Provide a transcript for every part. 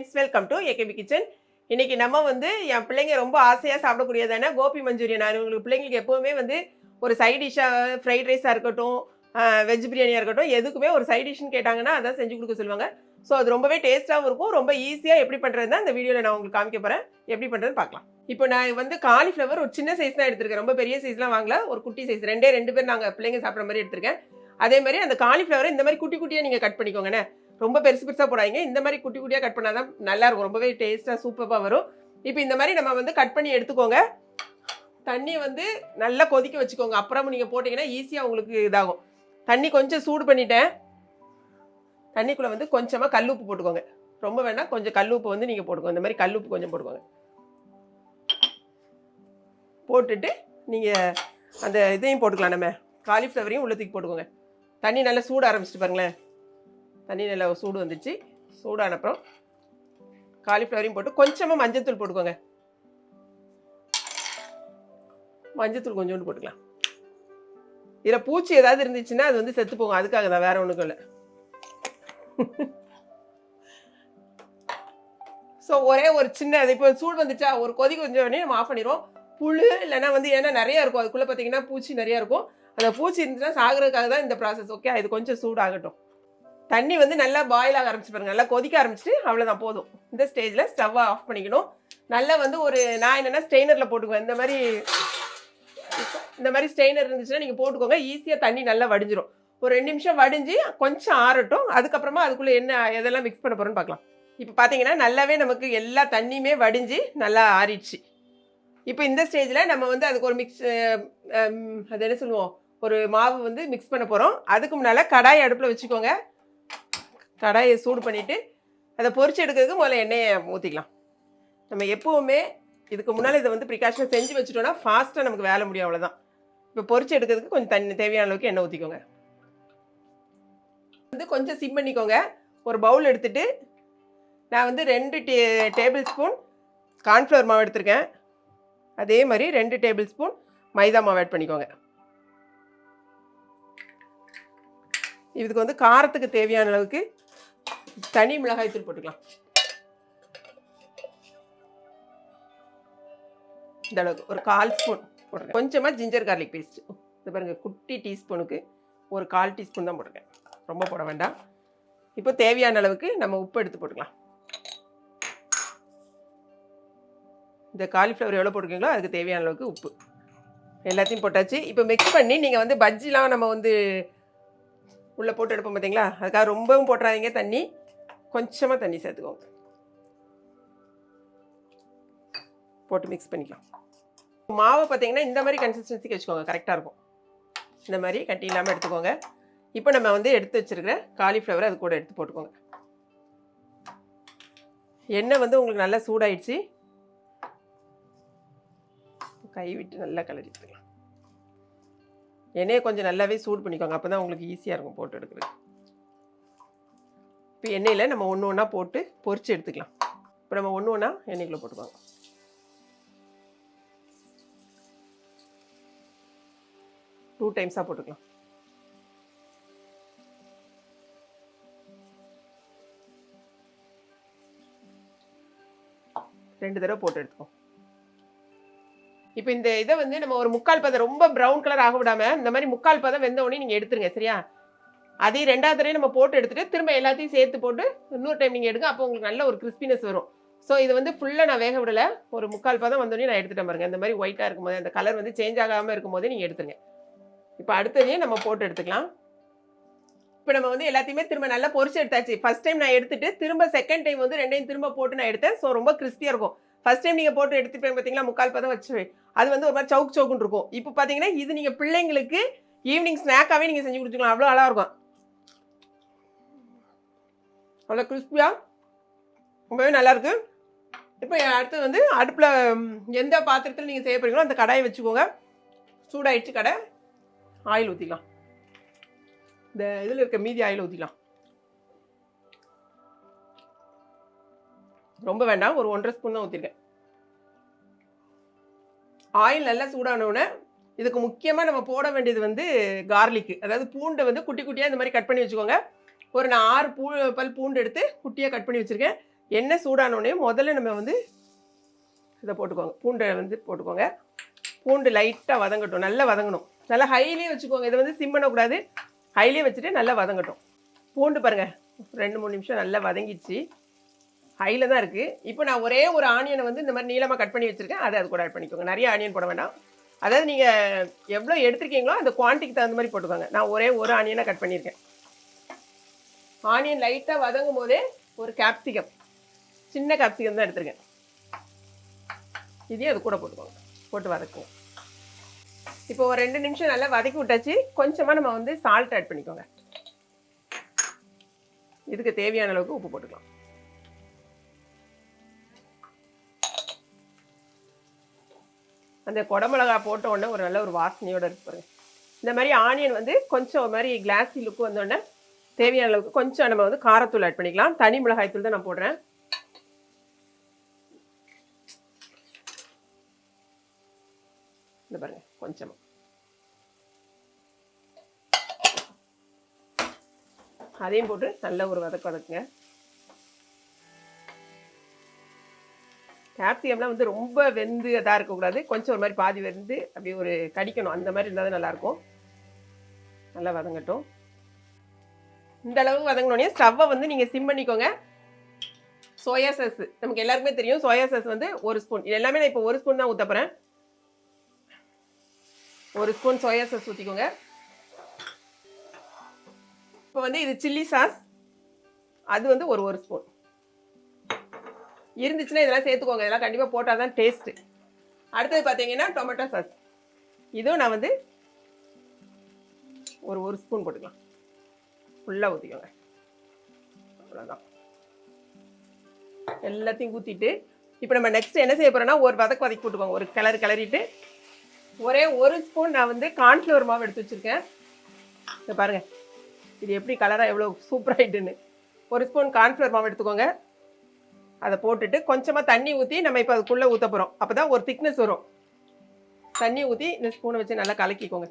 Friends welcome to AKB kitchen இன்னைக்கு நம்ம வந்து என் பிள்ளைங்க ரொம்ப ஆசையாக சாப்பிடக்கூடியதான கோபி மஞ்சூரியன். நான் உங்களுக்கு பிள்ளைங்களுக்கு எப்போவுமே வந்து ஒரு சைட் டிஷ்ஷாக ஃப்ரைட் ரைஸாக இருக்கட்டும் வெஜ் பிரியாணியாக இருக்கட்டும் எதுக்குமே ஒரு சைட் டிஷ்னு கேட்டாங்கன்னா அதான் செஞ்சு கொடுக்க சொல்லுவாங்க. ஸோ அது ரொம்பவே டேஸ்ட்டாகவும் இருக்கும். ரொம்ப ஈஸியாக எப்படி பண்ணுறது தான் இந்த வீடியோவில் நான் உங்களுக்கு காமிக்க போகிறேன் எப்படி பண்ணுறதுன்னு பார்க்கலாம். இப்போ நான் வந்து காலிஃப்ளவர் ஒரு சின்ன சைஸ் தான் எடுத்திருக்கேன். ரொம்ப பெரிய சைஸ்லாம் வாங்கல. ஒரு குட்டி சைஸ் ரெண்டே ரெண்டு பேர் நாங்கள் பிள்ளைங்க சாப்பிட்ற மாதிரி எடுத்திருக்கேன். அதே மாதிரி அந்த காலிஃப்ளவரை இந்த மாதிரி குட்டி குட்டியாக நீங்கள் கட் பண்ணிக்கோங்கண்ணே. ரொம்ப பெருசு பெருசாக போடாதீங்க. இந்த மாதிரி குட்டி குட்டியாக கட் பண்ணால் தான் நல்லா இருக்கும் ரொம்பவே டேஸ்ட்டாக சூப்பராக வரும். இப்போ இந்த மாதிரி நம்ம வந்து கட் பண்ணி எடுத்துக்கோங்க. தண்ணி வந்து நல்லா கொதிக்க வச்சுக்கோங்க. அப்புறம் நீங்கள் போட்டிங்கன்னா ஈஸியாக உங்களுக்கு இதாகும். தண்ணி கொஞ்சம் சூடு பண்ணிட்டேன். தண்ணிக்குள்ளே வந்து கொஞ்சமாக கல் உப்பு போட்டுக்கோங்க. ரொம்ப வேணால் கொஞ்சம் கல் உப்பு வந்து நீங்கள் போட்டுக்கோங்க. இந்த மாதிரி கல் உப்பு கொஞ்சம் போட்டுக்கோங்க. போட்டுட்டு நீங்கள் அந்த இதையும் போட்டுக்கலாம் நம்ம. காலிஃப்ளவரையும் உள்ளத்துக்கு போட்டுக்கோங்க. தண்ணி நல்லா சூட ஆரம்பிச்சிட்டு பாருங்களேன். தண்ணி நல்லா சூடு வந்துச்சு. சூடான அப்புறம் காலிஃப்ளவரையும் போட்டு கொஞ்சமாக மஞ்சத்தூள் போட்டுக்கோங்க. மஞ்சத்தூள் கொஞ்சோண்டு போட்டுக்கலாம். இதில் பூச்சி ஏதாவது இருந்துச்சுன்னா அது வந்து செத்து போகும். அதுக்காக தான் வேற ஒன்றுக்கும் இல்லை. ஸோ ஒரே ஒரு சின்ன அது இப்போ சூடு வந்துச்சா ஒரு கொதி கொஞ்சம் உடனே நம்ம ஆஃப் பண்ணிடுவோம். புழு இல்லைன்னா வந்து ஏன்னா நிறையா இருக்கும். அதுக்குள்ளே பார்த்தீங்கன்னா பூச்சி நிறைய இருக்கும். அந்த பூச்சி இருந்துச்சுன்னா சாகுறதுக்காக தான் இந்த ப்ராசஸ் ஓகே இது கொஞ்சம் சூடாகட்டும். தண்ணி வந்து நல்லா பாயில் ஆக ஆரம்பிச்சு பாருங்க. நல்லா கொதிக்க ஆரம்பிச்சிட்டு அவ்வளோதான் போதும். இந்த ஸ்டேஜில் ஸ்டவ்வை ஆஃப் பண்ணிக்கணும். நல்லா வந்து ஒரு நான் என்னென்னா ஸ்ட்ரெயினரில் போட்டுக்குவேன். இந்த மாதிரி இந்த மாதிரி ஸ்ட்ரெயினர் இருந்துச்சுன்னா நீங்கள் போட்டுக்கோங்க. ஈஸியாக தண்ணி நல்லா வடிஞ்சிரும். ஒரு ரெண்டு நிமிஷம் வடிஞ்சு கொஞ்சம் ஆறட்டும். அதுக்கப்புறமா அதுக்குள்ளே என்ன எதெல்லாம் மிக்ஸ் பண்ண போகிறோன்னு பார்க்கலாம். இப்போ பார்த்தீங்கன்னா நல்லாவே நமக்கு எல்லா தண்ணியுமே வடிஞ்சு நல்லா ஆறிடுச்சு. இப்போ இந்த ஸ்டேஜில் நம்ம வந்து அதுக்கு ஒரு மிக்ஸ் அது என்ன சொல்லுவோம்? ஒரு மாவு வந்து மிக்ஸ் பண்ண போகிறோம் அதுக்கு முன்னால் கடாய் அடுப்பில் வச்சுக்கோங்க. கடாயை சூடு பண்ணிவிட்டு அதை பொறிச்சு எடுக்கிறதுக்கு முதல்ல எண்ணெயை ஊற்றிக்கலாம் நம்ம எப்போவுமே இதுக்கு முன்னால் இதை வந்து ப்ரிகாஷனாக செஞ்சு வச்சுட்டோன்னா ஃபாஸ்ட்டாக நமக்கு வேலை முடியும் அவ்வளோதான் இப்போ பொரிச்சு எடுக்கிறதுக்கு கொஞ்சம் தண்ணி தேவையான அளவுக்கு எண்ணெய் ஊற்றிக்கோங்க வந்து கொஞ்சம் சிம் பண்ணிக்கோங்க. ஒரு பவுல் எடுத்துகிட்டு நான் வந்து ரெண்டு டே டேபிள் ஸ்பூன் கார்ன்ஃப்ளவர் மாவு எடுத்திருக்கேன். அதே மாதிரி ரெண்டு டேபிள் ஸ்பூன் மைதா மாவு ஆட் பண்ணிக்கோங்க. இதுக்கு வந்து காரத்துக்கு தேவையான அளவுக்கு தனி மிளகாய் தூள் போட்டுக்கலாம். இந்த அளவுக்கு ஒரு கால் ஸ்பூன் போடுறேன் கொஞ்சமாக ஜிஞ்சர் கார்லிக் பேஸ்ட் இது பாருங்கள் குட்டி டீஸ்பூனுக்கு ஒரு கால் டீஸ்பூன் தான் போடுறேன் ரொம்ப போட வேண்டாம். இப்போ தேவையான அளவுக்கு நம்ம உப்பு எடுத்து போட்டுக்கலாம். இந்த காலிஃப்ளவர் எவ்வளோ போட்டிருக்கீங்களோ அதுக்கு தேவையான அளவுக்கு உப்பு. எல்லாத்தையும் போட்டாச்சு. இப்போ மிக்ஸ் பண்ணி நீங்கள் வந்து பஜ்ஜிலாம் நம்ம வந்து உள்ளே போட்டு எடுப்போம் பார்த்தீங்களா அதுக்காக ரொம்பவும் போட்டுறாதீங்க தண்ணி. கொஞ்சமாக தண்ணி சேர்த்துக்கோங்க. போட்டு மிக்ஸ் பண்ணிக்கலாம். மாவை பார்த்தீங்கன்னா இந்த மாதிரி கன்சிஸ்டன்சிக்கு வச்சுக்கோங்க. கரெக்டாக இருக்கும். இந்த மாதிரி கட்டி இல்லாமல் எடுத்துக்கோங்க. இப்போ நம்ம வந்து எடுத்து வச்சிருக்கிற காலிஃப்ளவரை அது கூட எடுத்து போட்டுக்கோங்க. எண்ணெய் வந்து உங்களுக்கு நல்லா சூடாயிடுச்சு. கை விட்டு நல்லா கலரி எடுத்துக்கலாம் எண்ணெயை கொஞ்சம் நல்லாவே சூடு பண்ணிக்கோங்க. அப்போ தான் உங்களுக்கு ஈஸியாக இருக்கும் போட்டு எடுக்கிறது இப்போ எண்ணெயில் நம்ம ஒன்று ஒன்றா போட்டு பொரிச்சு எடுத்துக்கலாம். இப்போ நம்ம ஒன்று ஒன்றா எண்ணெய்க்குள்ளே போட்டுக்கோங்க. டூ டைம்ஸாக போட்டுக்கலாம். ரெண்டு தடவை போட்டு எடுத்துக்கோம் இப்போ இந்த இதை வந்து நம்ம ஒரு முக்கால் பதம் ரொம்ப ப்ரௌன் கலர் ஆக விடாம இந்த மாதிரி முக்கால் பதம் வெந்த உடனே நீங்கள் எடுத்துருங்க சரியா? அதையும் ரெண்டாவது தடவை நம்ம போட்டு எடுத்துட்டு திரும்ப எல்லாத்தையும் சேர்த்து போட்டு இன்னொரு டைம் நீங்கள் எடுங்க. அப்போ உங்களுக்கு நல்ல ஒரு கிறிஸ்பினஸ் வரும். ஸோ இது வந்து ஃபுல்லாக நான் வேக விடலை. ஒரு முக்கால் பதம் வந்தோடனே நான் எடுத்துகிட்டேன் பாருங்க. இந்த மாதிரி ஒயிட்டாக இருக்கும்போது அந்த கலர் வந்து சேஞ்ச் ஆகாமல் இருக்கும்போதே நீங்கள் எடுத்துருங்க. இப்போ அடுத்ததையும் நம்ம போட்டு எடுத்துக்கலாம். இப்போ நம்ம வந்து எல்லாத்தையுமே திரும்ப நல்லா பொரிச்சு எடுத்தாச்சு. ஃபஸ்ட் டைம் நான் எடுத்துட்டு திரும்ப செகண்ட் டைம் வந்து ரெண்டையும் திரும்ப போட்டு நான் எடுத்தேன். ஸோ ரொம்ப கிறிஸ்பியாக இருக்கும். ஃபர்ஸ்ட் டைம் நீங்கள் போட்டு எடுத்துப்பேன் பார்த்தீங்களா முக்கால் பதம் வச்சு. அது வந்து ஒரு மாதிரி சவுக் சவுக்குன்னு இருக்கும். இப்போ பார்த்தீங்கன்னா இது நீங்கள் பிள்ளைங்களுக்கு ஈவினிங் ஸ்நாக்காகவே நீங்கள் செஞ்சு கொடுத்துக்கலாம். அவ்வளோ அழகாக இருக்கும். நல்லா கிறிஸ்பியாக ரொம்பவே நல்லாயிருக்கு இப்போ அடுத்து வந்து அடுப்பில் எந்த பாத்திரத்தில் நீங்கள் செய்ய போகிறீங்களோ அந்த கடாயை வச்சுக்கோங்க. சூடாயிடுச்சு கடை. ஆயில் ஊற்றிக்கலாம் இந்த இதில் இருக்க மீதி ஆயில் ஊற்றிக்கலாம் ரொம்ப வேண்டாம் ஒரு ஒன்றரை ஸ்பூன் தான் ஊற்றிருக்கேன் ஆயில் நல்லா சூடானவுடனே இதுக்கு முக்கியமாக நம்ம போட வேண்டியது வந்து கார்லிக்கு அதாவது பூண்டை வந்து குட்டி குட்டியாக இந்த மாதிரி கட் பண்ணி வச்சுக்கோங்க. ஒரு நான் ஆறு பூ பல் பூண்டு எடுத்து குட்டியாக கட் பண்ணி வச்சுருக்கேன். எண்ணெய் சூடானோடனே முதல்ல நம்ம வந்து இதை போட்டுக்கோங்க. பூண்டை வந்து போட்டுக்கோங்க. பூண்டு லைட்டாக வதங்கட்டும். நல்லா வதங்கணும். நல்லா ஹைலேயே வச்சுக்கோங்க. இதை வந்து சிம் பண்ணக்கூடாது. ஹைலேயே வச்சுட்டு நல்லா வதங்கட்டும். பூண்டு பாருங்கள் ரெண்டு மூணு நிமிஷம் நல்லா வதங்கிடுச்சு. ஹையில் தான் இருக்குது இப்போ நான் ஒரே ஒரு ஆனியனை வந்து இந்த மாதிரி நீளமாக கட் பண்ணி வச்சுருக்கேன். அதை அது கூட ஆட் பண்ணிக்கோங்க. நிறைய ஆனியன் போட வேண்டாம். அதாவது நீங்கள் எவ்வளோ எடுத்துருக்கீங்களோ அந்த குவான்டிக்கு தகுந்த மாதிரி போட்டுக்கோங்க. நான் ஒரே ஒரு ஆனியனை கட் பண்ணியிருக்கேன். ஆனியன் லைட்டாக வதங்கும் போதே ஒரு கேப்சிகம் சின்ன கேப்சிகம் தான் எடுத்துருக்கேன். இதையும் அது கூட போட்டுக்கோங்க. போட்டு வதக்குவோம். இப்போ ஒரு ரெண்டு நிமிஷம் நல்லா வதக்கி விட்டாச்சு. கொஞ்சமாக நம்ம வந்து சால்ட் ஆட் பண்ணிக்கோங்க. இதுக்கு தேவையான அளவுக்கு உப்பு போட்டுக்கலாம். அந்த குடமிளகா போட்ட உடனே ஒரு நல்ல ஒரு வாசனையோடு இருப்பாரு இந்த மாதிரி ஆனியன் வந்து கொஞ்சம் ஒரு மாதிரி கிளாஸி லுக்கு வந்தோடனே தேவையான அளவுக்கு கொஞ்சம் நம்ம வந்து காரத்தூள் ஆட் பண்ணிக்கலாம். தனி மிளகாய் தூள் தான் நான் போடுறேன். இந்த பாருங்க கொஞ்சமாக அதையும் போட்டு நல்ல ஒரு வதக்க வதக்குங்க. கேப்சிகம்லாம் வந்து ரொம்ப வெந்து இதாக இருக்கக்கூடாது. கொஞ்சம் ஒரு மாதிரி பாதி வெந்து அப்படி ஒரு கடிக்கணும். அந்த மாதிரி இருந்தால் தான் நல்லாயிருக்கும். நல்லா வதங்கட்டும். இந்த அளவுக்கு வதங்கினோடனே ஸ்டவ்வை வந்து நீங்கள் சிம் பண்ணிக்கோங்க. சோயா சாஸ் நமக்கு எல்லாருக்குமே தெரியும் சோயா சாஸ் வந்து ஒரு ஸ்பூன் இது எல்லாமே நான் இப்போ ஒரு ஸ்பூன் தான் ஊற்ற போகிறேன் ஒரு ஸ்பூன் சோயா சாஸ் ஊற்றிக்கோங்க இப்போ வந்து இது சில்லி சாஸ் அது வந்து ஒரு ஒரு ஸ்பூன் இருந்துச்சுன்னா இதெல்லாம் சேர்த்துக்கோங்க. இதெல்லாம் கண்டிப்பாக போட்டால் தான் டேஸ்ட்டு அடுத்தது பார்த்தீங்கன்னா டொமேட்டோ சாஸ் இதுவும் நான் வந்து ஒரு ஒரு ஸ்பூன் போட்டுக்கலாம். ஃபுல்லாக ஊற்றிக்கோங்க அவ்வளோதான் எல்லாத்தையும் ஊற்றிட்டு இப்போ நம்ம நெக்ஸ்ட் என்ன செய்ய போகிறோம்னா ஒரு வதக்கு வதக்கி போட்டுக்கோங்க ஒரு கிளறு கிளறிட்டு ஒரே ஒரு ஸ்பூன் நான் வந்து கார்ன்ஃப்ளவர் மாவு எடுத்து வச்சுருக்கேன். இதை பாருங்கள் இது எப்படி கலராக எவ்வளோ சூப்பராகிட்டுன்னு ஒரு ஸ்பூன் கார்ன்ஃப்ளவர் மாவு எடுத்துக்கோங்க. அதை போட்டுட்டு கொஞ்சமாக தண்ணி ஊற்றி நம்ம இப்போ அதுக்குள்ளே ஊற்ற போகிறோம் அப்போ தான் ஒரு திக்னஸ் வரும். தண்ணி ஊற்றி இந்த ஸ்பூனை வச்சு நல்லா கலக்கிக்கோங்க.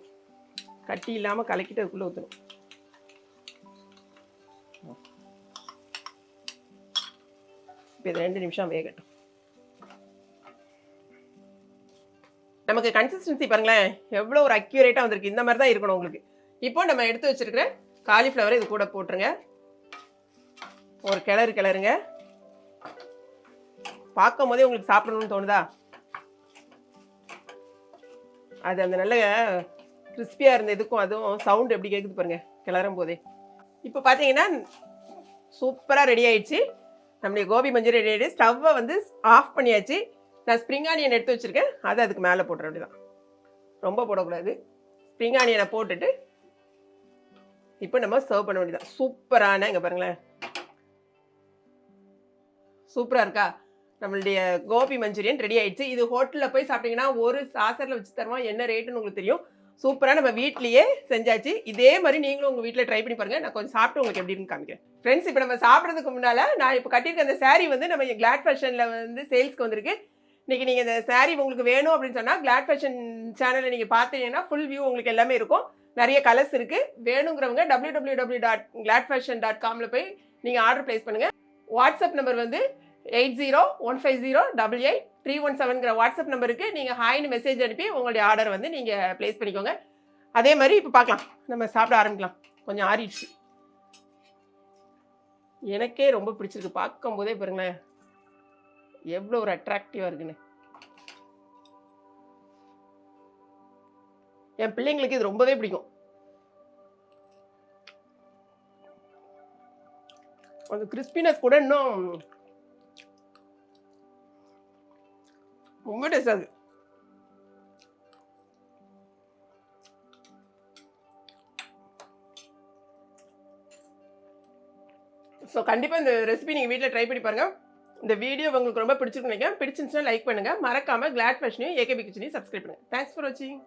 கட்டி இல்லாமல் கலக்கிட்டு அதுக்குள்ளே ஊற்றணும் இப்போ இது ரெண்டு நிமிஷம் வேகட்டும். நமக்கு கன்சிஸ்டன்சி பாருங்களேன் எவ்வளோ ஒரு அக்யூரேட்டாக வந்திருக்கு. இந்த மாதிரி தான் இருக்கணும் உங்களுக்கு. இப்போ நம்ம எடுத்து வச்சிருக்கிற காலிஃப்ளவரை இது கூட போட்டுருங்க. ஒரு கிளறு கிளறுங்க. பார்க்கும் போதே உங்களுக்கு சாப்பிடணும்னு தோணுதா? அது அந்த நல்ல கிறிஸ்பியாக இருந்த இதுக்கும் அதுவும் சவுண்ட் எப்படி கேட்குது பாருங்கள் கிளறும் போதே இப்போ பார்த்தீங்கன்னா சூப்பராக ரெடி ஆயிடுச்சு. நம்முடைய கோபி மஞ்சள் ரெடி ஸ்டவ்வை வந்து ஆஃப் பண்ணியாச்சு. நான் ஸ்ப்ரிங் ஆனியன் எடுத்து வச்சுருக்கேன். அதை அதுக்கு மேலே போட்டுற அப்படிதான் ரொம்ப போடக்கூடாது. ஸ்ப்ரிங் ஆனியனை போட்டுட்டு இப்போ நம்ம சர்வ் பண்ண வேண்டியதான் சூப்பரான இங்கே பாருங்களேன். சூப்பராக இருக்கா? நம்மளுடைய கோபி மஞ்சூரியன் ரெடி ஆயிடுச்சு. இது ஹோட்டலில் போய் சாப்பிட்டீங்கன்னா ஒரு சாசரில் வச்சு தருவோம் என்ன ரேட்டுன்னு உங்களுக்கு தெரியும். சூப்பராக நம்ம வீட்லேயே செஞ்சாச்சு. இதே மாதிரி நீங்களும் உங்கள் வீட்டில் ட்ரை பண்ணி பாருங்கள் நான் கொஞ்சம் சாப்பிட்டு உங்களுக்கு எப்படின்னு காமிக்கிறேன். ஃப்ரெண்ட்ஸ் இப்போ நம்ம சாப்பிட்றதுக்கு முன்னால் நான் இப்போ கட்டியிருக்க அந்த சாரீ வந்து நம்ம கிளாட் ஃபேஷனில் வந்து சேல்ஸ்க்கு வந்திருக்கு. இன்றைக்கி நீங்கள் இந்த சாரீ உங்களுக்கு வேணும் அப்படின்னு சொன்னால் கிளாட் ஃபேஷன் சேனலை நீங்கள் பார்த்தீங்கன்னா ஃபுல் வியூ உங்களுக்கு எல்லாமே இருக்கும். நிறைய கலர்ஸ் இருக்குது வேணுங்கிறவங்க W W W dot Glad Fashion dot காமில் போய் நீங்கள் ஆர்டர் ப்ளேஸ் பண்ணுங்கள் வாட்ஸ்அப் நம்பர் வந்து eight zero one five zero double eight three one செவன்கிற WhatsApp நம்பருக்கு நீங்கள் ஹாய்னு மெசேஜ் அனுப்பி உங்களுடைய ஆர்டர் வந்து நீங்கள் ப்ளேஸ் பண்ணிக்கோங்க. அதே மாதிரி இப்போ பார்க்கலாம். நம்ம சாப்பிட ஆரம்பிக்கலாம். கொஞ்சம் ஆறிடுச்சு. எனக்கே ரொம்ப பிடிச்சிருக்கு. பார்க்கும் போதே பாருங்களேன். எவ்வளோ ஒரு அட்ராக்டிவாக இருக்குன்னு. என் பிள்ளைங்களுக்கு இது ரொம்பவே பிடிக்கும். அந்த கிறிஸ்பினஸ் கூட இன்னும் ரொம்ப டேஸ்டாக இருக்கு ஸோ கண்டிப்பாக இந்த ரெசிபி நீங்கள் வீட்டில் ட்ரை பண்ணி பாருங்கள் இந்த வீடியோ உங்களுக்கு ரொம்ப பிடிச்சிருக்கு நினைக்கிறேன். பிடிச்சிருந்துச்சுன்னா லைக் பண்ணுங்கள் மறக்காமல் கிளாட் ஃபேஷனையும் ஏகேபி கிச்சனையும் சப்ஸ்கிரைப் பண்ணுங்கள் தேங்க்ஸ் ஃபார் வாட்சிங்